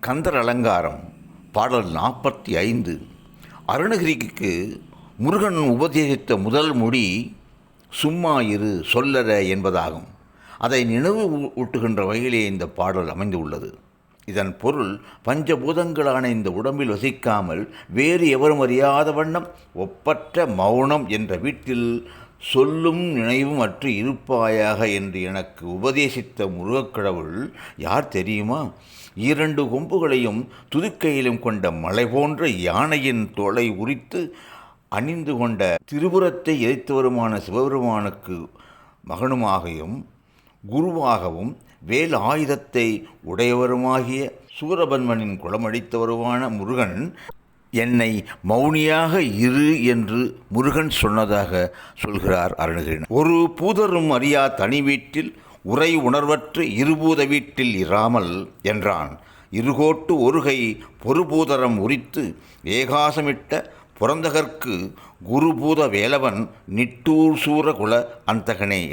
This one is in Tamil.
கந்தர் அலங்காரம் பாடல் நாற்பத்தி ஐந்து அருணகிரிக்கு முருகன் உபதேசித்த முதல் மொழி சும்மா இரு சொல்லற என்பதாகும். அதை நினைவு ஊட்டுகின்ற வகையிலே இந்த பாடல் அமைந்துள்ளது இதன் பொருள் பஞ்சபூதங்களான இந்த உடம்பில் வசிக்காமல் வேறு எவரும் அறியாத வண்ணம் ஒப்பற்ற மௌனம் என்ற வீட்டில் சொல்லும் நினைவும் அற்று இருப்பாயாக என்று எனக்கு உபதேசித்த முருகக்கடவுள் யார் தெரியுமா? இரண்டு கொம்புகளையும் துதுக்கையிலும் கொண்ட மலை போன்ற யானையின் தோலை உரித்து அணிந்து கொண்ட திருபுரத்தை எரித்தவருமான சிவபெருமானுக்கு மகனுமாகியும் குருவாகவும் வேல் ஆயுதத்தை உடையவருமாகிய சூரபன்மனின் குளமடித்தவருமான முருகன் என்னை மௌனியாக இரு என்று முருகன் சொன்னதாக சொல்கிறார் அருணகிரின். ஒரு பூதரும் அறியா தனி வீட்டில் உரை உணர்வற்று இருபூத வீட்டில் இராமல் என்றான். இருகோட்டு ஒருகை பொறுபூதரம் உரித்து ஏகாசமிட்ட புறந்தகர்க்கு குருபூத வேலவன் நிட்டூர் சூரகுல அந்தகனே.